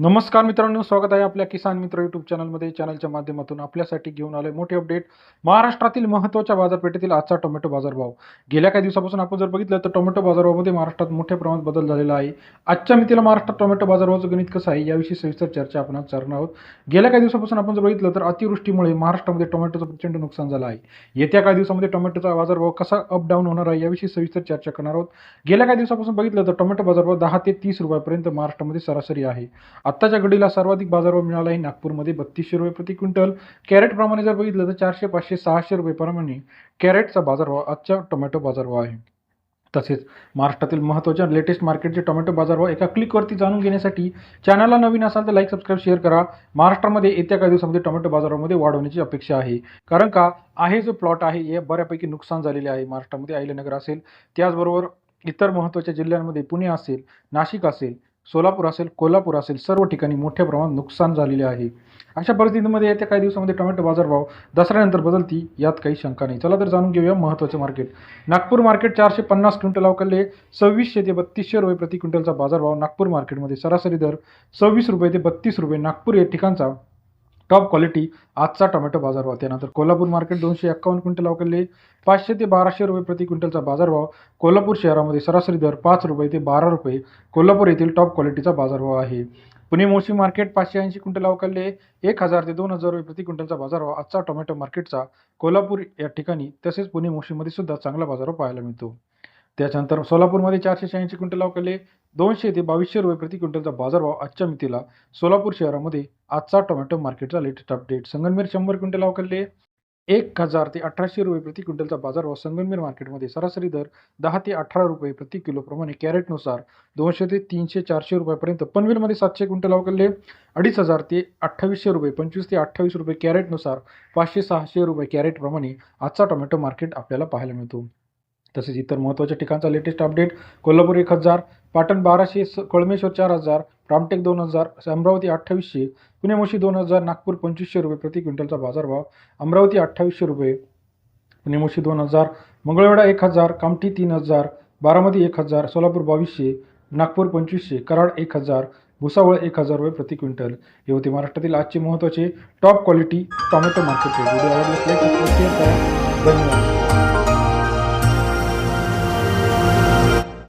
नमस्कार मित्रांनो स्वागत आहे आपल्या किसान मित्र युट्यूब चॅनलमध्ये चॅनलच्या माध्यमातून आपल्यासाठी घेऊन आले मोठे अपडेट महाराष्ट्रातील महत्त्वाच्या बाजारपेठेतील आजचा टोमॅटो बाजारभाव. गेल्या काही दिवसापासून आपण जर बघितलं तर टोमॅटो बाजारभावामध्ये महाराष्ट्रात मोठ्या प्रमाणात बदल झालेला आहे. आजच्या मितीला महाराष्ट्रात टोमॅटो बाजारभावाचं गणित कसं आहे याविषयी सविस्तर चर्चा आपण आज करणार आहोत. गेल्या काही दिवसापासून आपण जर बघितलं तर अतिवृष्टीमुळे महाराष्ट्रामध्ये टोमॅटोचं प्रचंड नुकसान झालं आहे. येत्या काही दिवसामध्ये टोमॅटोचा बाजारभाव कसा अप डाऊन होणार आहे याविषयी सविस्तर चर्चा करणार आहोत. गेल्या काही दिवसापासून बघितलं तर टोमॅटो बाजारभाव दहा ते तीस रुपयापर्यंत महाराष्ट्रामध्ये सरासरी आहे. आत्ताच्या घडीला सर्वाधिक बाजारभाव मिळाला आहे नागपूरमध्ये. बत्तीसशे रुपये प्रति क्विंटल. कॅरेटप्रमाणे जर बघितलं तर चारशे पाचशे सहाशे रुपयेप्रमाणे कॅरेटचा बाजारभाव आजच्या टोमॅटो बाजारभाव आहे. तसेच महाराष्ट्रातील महत्त्वाच्या लेटेस्ट मार्केटचे टोमॅटो बाजारभाव एका क्लिकवरती जाणून घेण्यासाठी चॅनलला नवीन असाल तर लाईक सबस्क्राईब शेअर करा. महाराष्ट्रामध्ये येत्या काही दिवसामध्ये टोमॅटो बाजारामध्ये वाढ होण्याची अपेक्षा आहे. कारण का? आहे जो प्लॉट आहे हे बऱ्यापैकी नुकसान झालेले आहे. महाराष्ट्रामध्ये अहिल्यानगर असेल त्याचबरोबर इतर महत्त्वाच्या जिल्ह्यांमध्ये पुणे असेल नाशिक असेल सोलापूर असेल कोल्हापूर असेल सर्व ठिकाणी मोठ्या प्रमाणात नुकसान झालेले आहे. अशा परिस्थितीमध्ये येत्या काही दिवसामध्ये टोमॅटो बाजारभाव दसऱ्यानंतर बदलती यात काही शंका नाही. चला तर जाणून घेऊया महत्त्वाचे मार्केट नागपूर मार्केट चारशे पन्नास क्विंटल अवकाले सव्वीसशे ते बत्तीसशे रुपये प्रति क्विंटलचा बाजारभाव नागपूर मार्केटमध्ये सरासरी दर सव्वीस रुपये ते बत्तीस रुपये नागपूर या ठिकाणचा टॉप क्वालिटी आजचा टोमॅटो बाजारभाव त्यानंतर कोल्हापूर मार्केट दोनशे एक्कावन्न क्विंटल अवकाले पाचशे ते बाराशे रुपये प्रति क्विंटलचा बाजारभाव कोल्हापूर शहरामध्ये सरासरी दर पाच रुपये ते बारा रुपये कोल्हापूर येथील टॉप क्वालिटीचा बाजारभाव आहे. पुणे मोशी मार्केट पाचशे ऐंशी क्विंटल अवकाले एक हजार ते दोन हजार रुपये प्रति क्विंटलचा बाजारभाव आजचा टोमॅटो मार्केटचा कोल्हापूर या ठिकाणी तसेच पुणे मोशीमध्ये सुद्धा चांगला बाजारभाव पाहायला मिळतो. त्याच्यानंतर सोलापूरमध्ये चारशे शहाऐंशी क्विंटल अवकाले दोनशे ते बावीसशे रुपये प्रति क्विंटलचा बाजारभाव आजच्या मितीला सोलापूर शहरामध्ये आजचा टोमॅटो मार्केटचा लेटेस्ट अपडेट संगमनेर शंभर क्विंटल अवकाले एक हजार ते अठराशे रुपये प्रति क्विंटलचा बाजारभाव संगमनेर मार्केटमध्ये सरासरी दर दहा ते अठरा रुपये प्रति किलोप्रमाणे कॅरेटनुसार दोनशे ते तीनशे चारशे रुपयापर्यंत. पनवेलमध्ये सातशे क्विंटल अवकाले अडीच हजार ते अठ्ठावीसशे रुपये पंचवीस ते अठ्ठावीस रुपये कॅरेटनुसार पाचशे सहाशे रुपये कॅरेटप्रमाणे आजचा टोमॅटो मार्केट आपल्याला पाहायला मिळतो. तसेच इतर महत्त्वाच्या ठिकाणचा लेटेस्ट अपडेट कोल्हापूर एक हजार पाटण बाराशे स कळमेश्वर चार हजार रामटेक दोन हजार अमरावती अठ्ठावीसशे पुणे मोशी दोन हजार नागपूर पंचवीसशे रुपये प्रति क्विंटलचा बाजारभाव अमरावती अठ्ठावीसशे रुपये पुणे मोशी दोन हजार मंगळवेढा एक हजार कामठी तीन हजार बारामती एक हजार सोलापूर बावीसशे नागपूर पंचवीसशे कराड एक हजार भुसावळ एक हजार रुपये प्रति क्विंटल. हे होते महाराष्ट्रातील आजचे महत्त्वाचे टॉप क्वालिटी टॉमॅटो मार्केट